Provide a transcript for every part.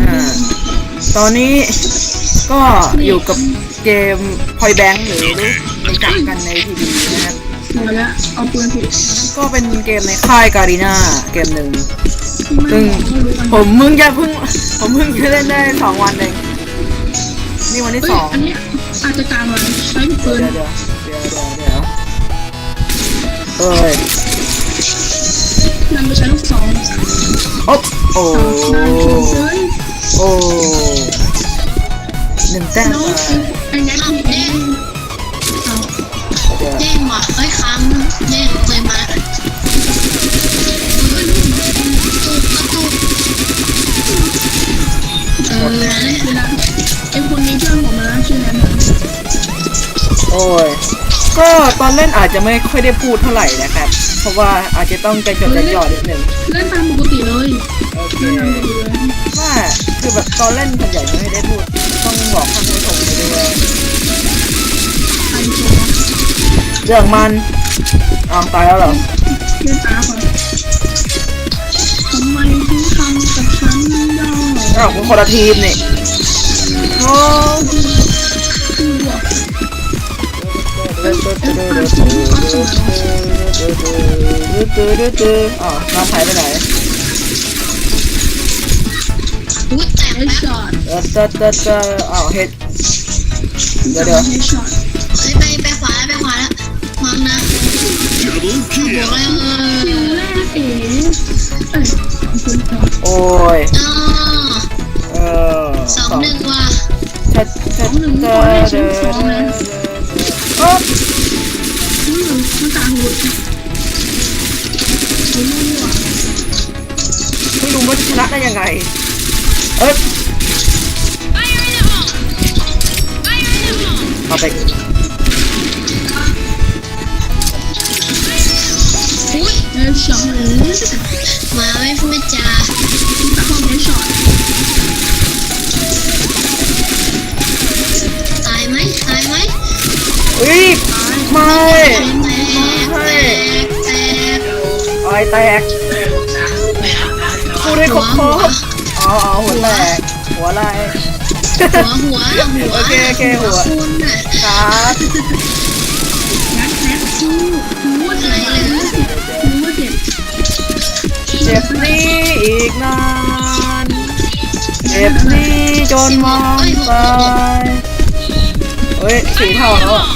อ่าตอนนี้ก็อยู่กับเกม Point Bank หรือรู้จักกันในทีวีนะครับมาแล้วเอาปืนผิดก็เป็นเกมในค่ายการีนาเกมหนึ่งไม่ซึ่งไม่รู้กันผมมึงจะเพิ่ง ผมเพิ่งจะเล่นได้สองวันเอง นี่วันที่เฮ้ยสองอันนี้อาจจะตามมาใช้ปืเดี๋ยวนเดี๋ยวเดี๋ยวเดี๋ยวเดี๋ยวเอ้ยนำไปใช้ลูกสองโอ๊บโอ้นานชมเลยโอ้หนึ่งแต้มไปอ้แน็กนี่เองเอเดี๋ยวเด้งว่ะเฮ้ยค้างเด้งเลยมาเฮ้ยตู้ประตูเออแหละคือนะไอ้คนนี้เพื่อนผมมาชื่อแน็กนโอ้ยก็ตอนเล่นอาจจะไม่ค่อยได้พูดเท่าไหร่นะครับ เพราะว่าอาจจะต้องใจจดใจจ่อนิดหนึ่งเล่นตามปกติเลย โอเคเล่นตามปกติเลยว่าคือแบบตอนเล่นส่วนใหญ่ไม่ได้พูด ต้องบอกท่านผู้ชมไปด้วยใครชมเรื่องมันอ้าวตายแล้วเหรอเล่นตาก่อนทำไมถึงทำกับฉันได้อ้าวคุณคนละทีมนี่โอ้คือบอกอ้าวน้ำหายไปไหน อุ้ยแตกไอ้แล้วช็อตเออเจอเจอเออ้าเฮ็ดเดี๋ยวเดี๋ยวไอ้ช็อตเฮ้ยไปไปขวาแล้วไปขวาแล้วมองนะบอกแล้วเอคิวอแรกเอ๋เอ้ยคุณต่อโอ้ยเออสองหนึ่งว่ะชัดชัดเจอเดินโอ้มมันตาหุดไอ้มั่วไม่รู้ว่าจะชนะได้ยังไง เอ้ยเอาไปอุ้ยไอ้ช็อตมาไม่พูดจาต้องไอ้ช็อตตายไหมตายไหมอุ้ยไม่แตกแตกแตกไอแตกพูดให้ครบคร บอ๋ออ๋อหัวแตกหัวอะไร หัวหัวหัวโอเคโอเคหัว คุณน่ะครับน็กแน็กสู้รู้ว่าเจ็บรู้ว่าเจ็บเจ็บนี้อีกนานเจ็บนี้จนมองตายเฮ้ยสีเทาแล้วอะ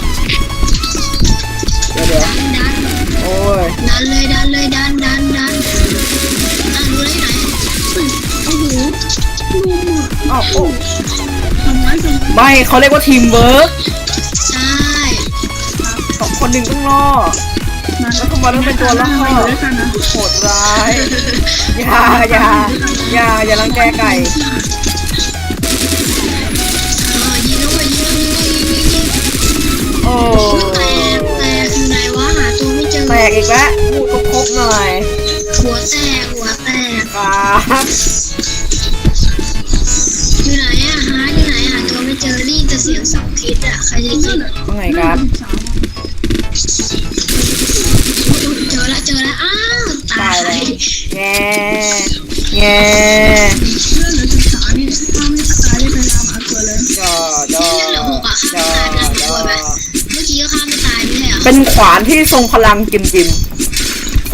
เดี๋ยวเดี๋ยวดันโอ้ยดันเลยดันเลยดันดัน อะอ้าวโอ้ทำร้ายจนไม่เขาเรียกว่าทีมเวิร์กใช่สองคนหนึ่งต้องรอดแล้วทำไมต้องเป็นตัวล่อมาอยู่ด้วยกันนะโหดร้ายอย่าอย่าอย่าอย่ารังแกไก่เออยิงแล้วไปยิงแล้วยิงแล้วยิงยิงยิงโอ้แตกแตกอยู่ไหนวะหาตัวไม่เจอแตกอีกแล้วพูดครบๆหน่อยหัวแตกหัวแตกครับ สียงสองคิดอะใครจะคิดว่าไงครับ เจอละเจอละอ้าวตายแง่แง่เรื่องเหลือศึกษานี่ถ้าไม่ตายได้ไปลาหมาเกิดเลยจอจอเหลือหกอะจฆ่าอไม่ตายไปจแล้วอตัวแบบเมื่อกี้ก็ฆ่าไม่ตายไม่ใช่เหรอเป็นขวานที่ทรงพลังจิมจิม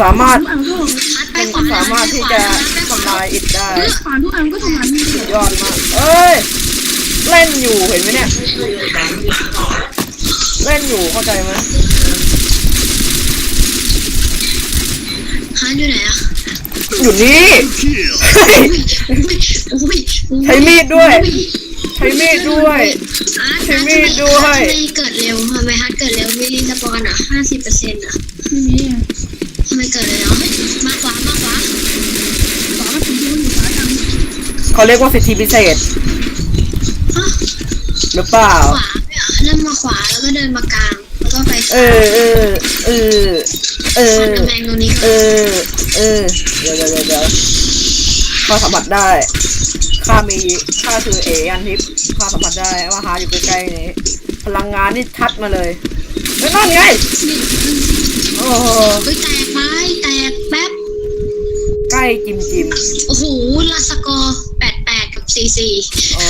สามารถทุกอันก็พัดไปเป็นขวาสามารถที่จะไปขวาทำลายอิฐได้ ขวานทุกอันก็ทำงานไม่สุเสีดยยอดมาก เอ้ย เล่นอยู่เห็นไหมเนี่ย เล่นอยู่เข้าใจไหมฮันอยู่ไหนอะอยู่นี่เฮ้ยอุ้ยอุ้ยใช้มีดด้วย ใช้มีดด้วยอาร์ตใช้มีดด้วย ทำไมเกิดเร็วทำไมฮัทเกิดเร็วไม่รีสปอนอะห้าสิบเปอร์เซ็นต์อะไม่มีทำไมเกิดเร็วเฮ้ยมาขวามาขวาขวาก็ถึงที่มันอยู่ซ้ายกันเขาเรียกว่าสิทธิพิเศษฮะ หรือเปล่า ขวาไม่เหรอเริ่มมาขวาแล้วก็เดินมากลางแล้วก็ไปเอซ้ายอเออเออเออฟันกำแพงตรงนี้เอก่อนอ เออ เดี๋ยวเดี๋ยวเดี๋ยวเดี๋ยวข้าสัมผัสได้ข้ามีข้าคือเออันทิพย์ข้าสัมผัสได้ว่าหาอยู่ใกล้ๆนี้พลังงานนี่ชัดมาเลยแล้วนั่นไงโอ้โหเฮ้ยแตกไปแตกแป๊บ ใกล้จิมจิมโอ้โหลาสกอร์แปดแปดกับ สี่สี่โอ้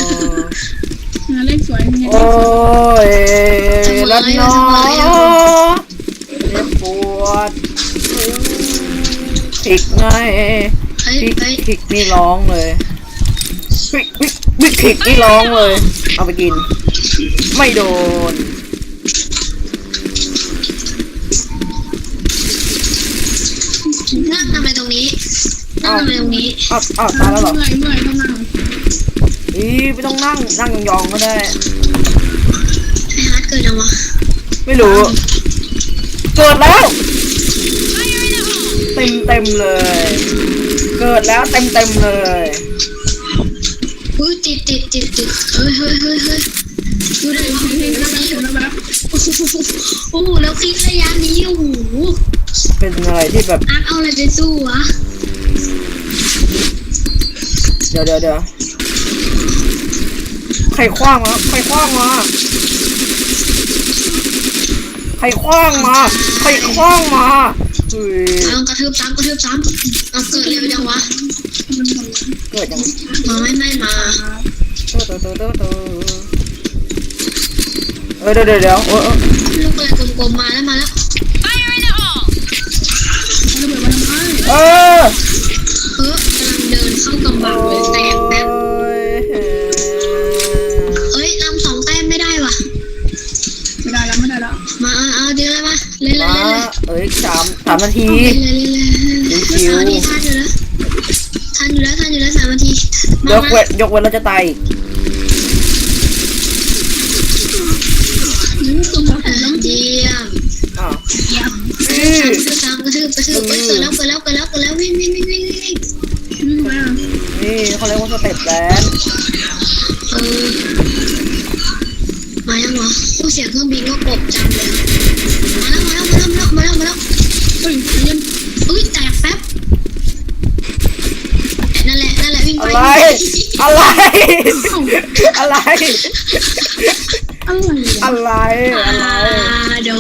งานเลขสวยงานเลโอ้ขสวยยแล้วน้อเจ็บปวดผิกไงเฮ้ยผิกเฮ้ยผิกนี่ร้องเลยผิกผิกผิกผิกนี่ร้องเลย เอาไปกิน ไม่โดน อะไรตรงนี้อ้าวอ้าวตายแล้วเหรอ เมื่อยเมื่อยต้องนั่งอีไม่ต้องนั่งนั่งยองๆก็ได้ ไอ้ฮาร์ดเกิดยังวะไม่รู้ เกิดแล้ว เต็มเต็มๆเลย เกิดแล้วเต็มเต็มๆเลย อุ้ยติดติดติดติดเฮ้ยเฮ้ยเฮ้ยเฮ้ยดูได้ดูเพลได้งดูแล้วได้แบบแล้วแบบโอ้โหโอ้โหแล้วคลิประยะนี้โอ้โหเป็นอะไรที่แบบอาร์ตเอาอะไรไปสู้วะ เดี๋ยวเดี๋ยวเดี๋ยวใครคว้างมาใครคว้างมาใครคว้างมาใครคว้างมาเฮ้ยตามกระทืบซ้ำกระทืบซ้ำเอาเกิดเร็วจังวะเกิดยังมาไม่ไม่มาเตอเตอเตอเตอเตอเออเดี๋ยวเดี๋ยวเดี๋ยวเออเออลูกอะไรกลมๆมาแล้วมาแล้วระเบิดมาทำไมเออเออกำลัง เข้ากำบังเลยแตกแป๊บเอ้ยนำสองแต้มไม่ได้ว่ะ ไม่ได้แล้วไม่ได้แล้วมาเอาเอาเดี๋ยวเลยมาเล่นเลยมาเล่นเลยเอ้ยสามสามนาทีเล่นเลยเล่นเลยเล่นเลยชิวๆสามนาทีทันอยู่แล้วทันอยู่แล้วทันอยู่แล้วสามนาทียมากเว้นยกเว้นเราจะตายอีกนี่คือมาของมาน้ำเยี่ยมอ้าว เยี่ยมอือกระทืบซ้ำกระทืบกระทืบเอ้ยเกิดแล้วเกิดแล้วเกิดแล้วเกิดแล้ววิ่งวิ่งวิ่งวิ่ง มานี่เขาเรียกว่าสเต็ปแดนซ์เออมายังวะผู้เสียงเครื่องบินก็กบจังเลยมาแล้วมาแล้วมาแล้วมาแล้วมาแล้วเฮ้ยเยี่ยมอุ้ยแตกแป๊บนั่นแหละนั่นแหละวิ่งไปอะไร อะไร อะไร อะไรอะไรอะไรโด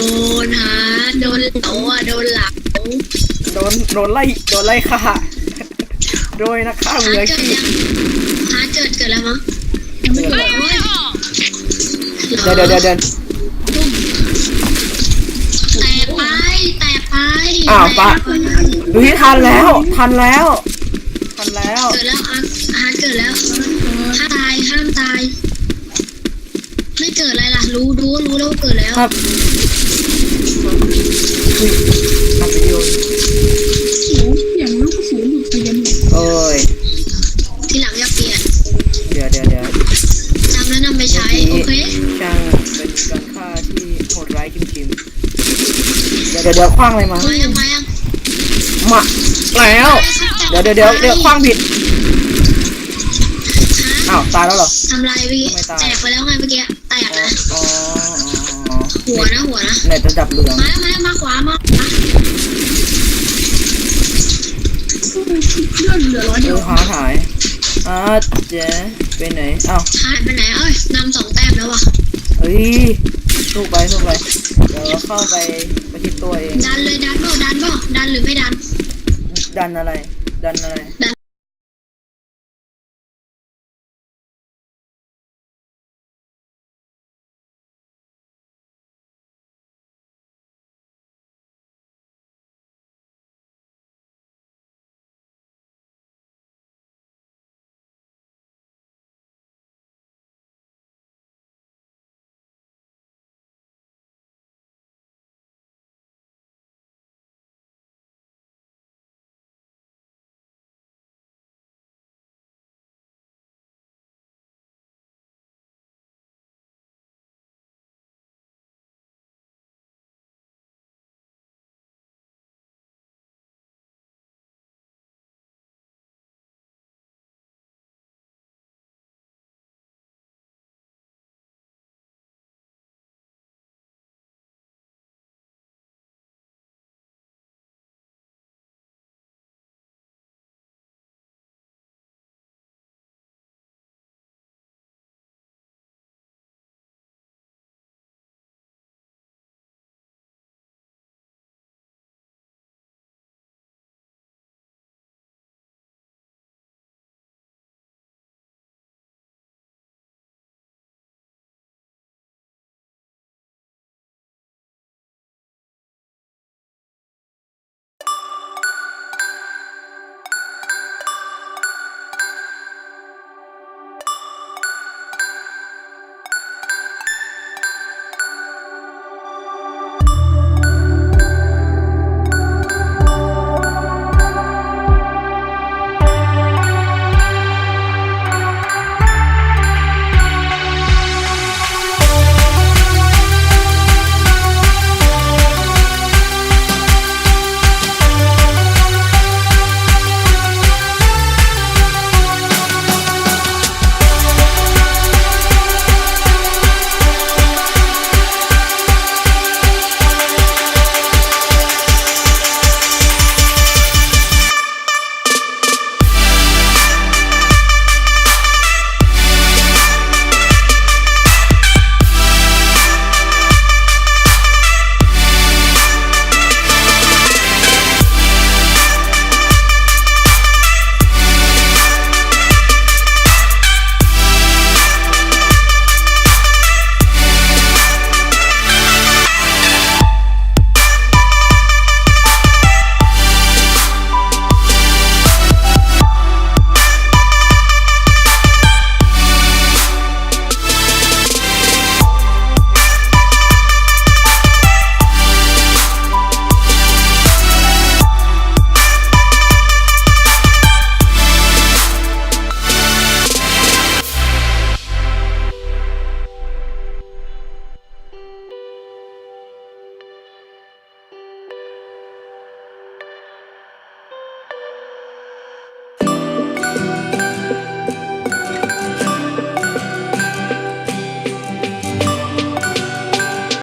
นฮะโดนเหลาอะโดนเหลาโดนโดนไล่โดนไล่ฆ่า โดยนักฆ่าฮามืออาเกิดชีพยังฮาเกิดเกิดแล้วมั้งยังไม่เกิดโอ้ยเดี๋ยวเดี๋ยวเดี๋ยวเดี๋ยวแตกไปแตกไปอ้าวปะแตกไปดูที่ทันแล้ว ทันแล้ว ทันแล้ว เกิดแล้วอาฮาเกิดแล้วห้ามตายห้ามตาย ไม่เกิดอะไรล่ะ รู้รู้รู้แล้วว่าเกิดแล้วครับอุ้ยอัดวิดีโอ เดี๋ยวเดี๋ยวเดี๋ยวคว้างอะไรมา มายังมายังมาแล้ว เดี๋ยวเดี๋ยวเดี๋ยวเดี๋ยวคว้างผิดฮะอ้าวตายแล้วเหรอ ทำไรพี่ทำไมตาย แตกไปแล้วไงเมื่อกี้แตกนะอ๋ออ๋อหัวนะหัวนะ เน็ตระดับเหลืองมาแล้วมาแล้วมาขวามาขวาเลื่อนเหลือร้อยเดีดูยวหาหายอ่าเจ๊ไปไหนอ้าวหายไปไหนเอ้ยนำสองแต้มแล้วว่ะเฮ้ยสู้ไปสู้ไป เดี๋ยวเราเข้าไป ประชิดตัวเอง ดันเลยดันเปล่าดันเปล่าดันหรือไม่ดัน ดันอะไร ดันอะไรดัน